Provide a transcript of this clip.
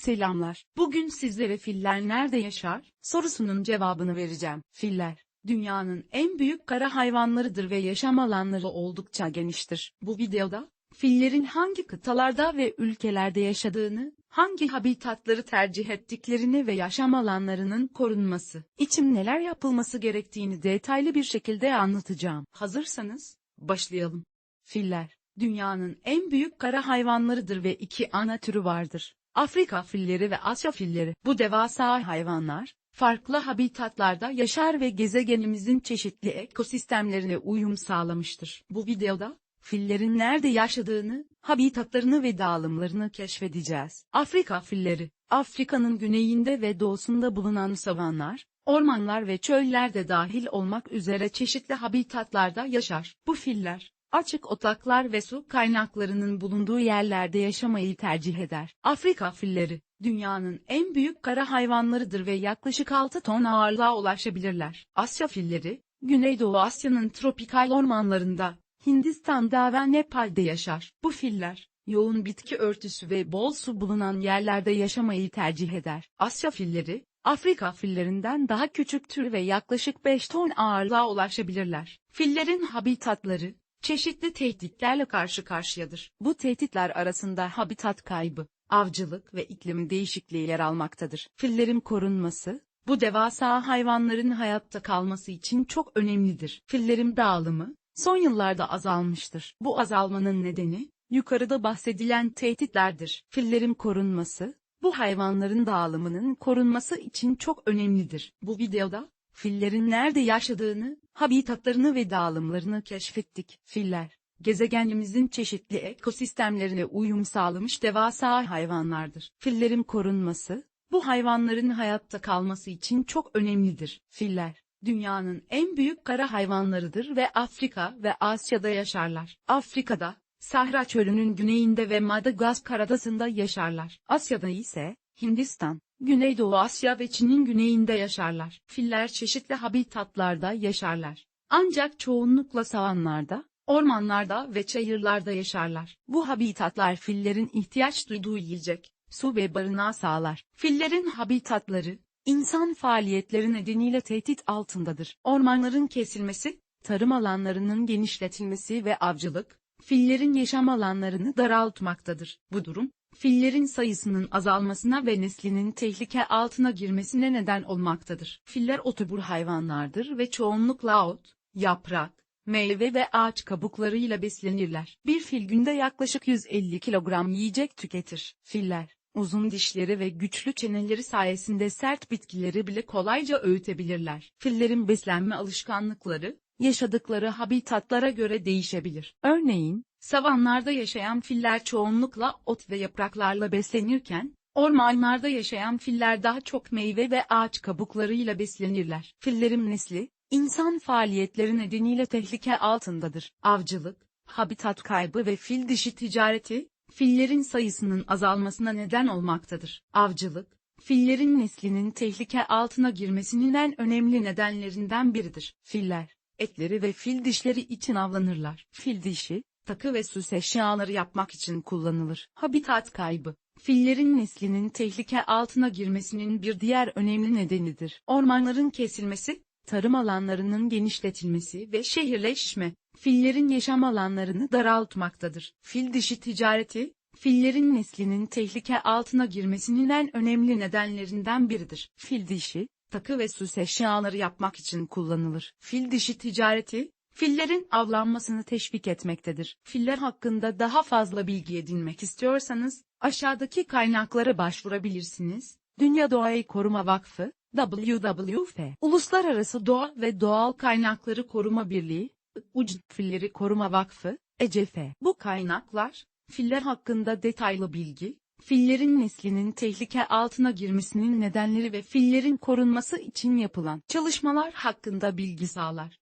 Selamlar. Bugün sizlere filler nerede yaşar sorusunun cevabını vereceğim. Filler, dünyanın en büyük kara hayvanlarıdır ve yaşam alanları oldukça geniştir. Bu videoda, fillerin hangi kıtalarda ve ülkelerde yaşadığını, hangi habitatları tercih ettiklerini ve yaşam alanlarının korunması için neler yapılması gerektiğini detaylı bir şekilde anlatacağım. Hazırsanız, başlayalım. Filler, dünyanın en büyük kara hayvanlarıdır ve iki ana türü vardır. Afrika filleri ve Asya filleri. Bu devasa hayvanlar, farklı habitatlarda yaşar ve gezegenimizin çeşitli ekosistemlerine uyum sağlamıştır. Bu videoda, fillerin nerede yaşadığını, habitatlarını ve dağılımlarını keşfedeceğiz. Afrika filleri, Afrika'nın güneyinde ve doğusunda bulunan savanlar, ormanlar ve çöller de dahil olmak üzere çeşitli habitatlarda yaşar. Bu filler, açık otlaklar ve su kaynaklarının bulunduğu yerlerde yaşamayı tercih eder. Afrika filleri, dünyanın en büyük kara hayvanlarıdır ve yaklaşık 6 ton ağırlığa ulaşabilirler. Asya filleri, Güneydoğu Asya'nın tropikal ormanlarında, Hindistan'da ve Nepal'de yaşar. Bu filler, yoğun bitki örtüsü ve bol su bulunan yerlerde yaşamayı tercih eder. Asya filleri, Afrika fillerinden daha küçüktür ve yaklaşık 5 ton ağırlığa ulaşabilirler. Fillerin habitatları, çeşitli tehditlerle karşı karşıyadır. Bu tehditler arasında habitat kaybı, avcılık ve iklim değişikliği yer almaktadır. Fillerin korunması, bu devasa hayvanların hayatta kalması için çok önemlidir. Fillerin dağılımı, son yıllarda azalmıştır. Bu azalmanın nedeni, yukarıda bahsedilen tehditlerdir. Fillerin korunması, bu hayvanların dağılımının korunması için çok önemlidir. Bu videoda, fillerin nerede yaşadığını, habitatlarını ve dağılımlarını keşfettik. Filler, gezegenimizin çeşitli ekosistemlerine uyum sağlamış devasa hayvanlardır. Fillerin korunması, bu hayvanların hayatta kalması için çok önemlidir. Filler, dünyanın en büyük kara hayvanlarıdır ve Afrika ve Asya'da yaşarlar. Afrika'da, Sahra çölünün güneyinde ve Madagaskar adasında yaşarlar. Asya'da ise, Hindistan, Güneydoğu Asya ve Çin'in güneyinde yaşarlar. Filler çeşitli habitatlarda yaşarlar. Ancak çoğunlukla savanlarda, ormanlarda ve çayırlarda yaşarlar. Bu habitatlar fillerin ihtiyaç duyduğu yiyecek, su ve barınağı sağlar. Fillerin habitatları, insan faaliyetleri nedeniyle tehdit altındadır. Ormanların kesilmesi, tarım alanlarının genişletilmesi ve avcılık, fillerin yaşam alanlarını daraltmaktadır. Bu durum, fillerin sayısının azalmasına ve neslinin tehlike altına girmesine neden olmaktadır. Filler otobur hayvanlardır ve çoğunlukla ot, yaprak, meyve ve ağaç kabuklarıyla beslenirler. Bir fil günde yaklaşık 150 kilogram yiyecek tüketir. Filler, uzun dişleri ve güçlü çeneleri sayesinde sert bitkileri bile kolayca öğütebilirler. Fillerin beslenme alışkanlıkları, yaşadıkları habitatlara göre değişebilir. Örneğin, savanlarda yaşayan filler çoğunlukla ot ve yapraklarla beslenirken, ormanlarda yaşayan filler daha çok meyve ve ağaç kabuklarıyla beslenirler. Fillerin nesli, insan faaliyetleri nedeniyle tehlike altındadır. Avcılık, habitat kaybı ve fil dişi ticareti, fillerin sayısının azalmasına neden olmaktadır. Avcılık, fillerin neslinin tehlike altına girmesinin en önemli nedenlerinden biridir. Filler, etleri ve fil dişleri için avlanırlar. Fil dişi, takı ve süs eşyaları yapmak için kullanılır. Habitat kaybı, fillerin neslinin tehlike altına girmesinin bir diğer önemli nedenidir. Ormanların kesilmesi, tarım alanlarının genişletilmesi ve şehirleşme, fillerin yaşam alanlarını daraltmaktadır. Fil dişi ticareti, fillerin neslinin tehlike altına girmesinin en önemli nedenlerinden biridir. Fil dişi, takı ve süs eşyaları yapmak için kullanılır. Fil dişi ticareti, fillerin avlanmasını teşvik etmektedir. Filler hakkında daha fazla bilgi edinmek istiyorsanız, aşağıdaki kaynaklara başvurabilirsiniz. Dünya Doğayı Koruma Vakfı, WWF, Uluslararası Doğa ve Doğal Kaynakları Koruma Birliği, UCD Filleri Koruma Vakfı, ECF. Bu kaynaklar, filler hakkında detaylı bilgi, fillerin neslinin tehlike altına girmesinin nedenleri ve fillerin korunması için yapılan çalışmalar hakkında bilgi sağlar.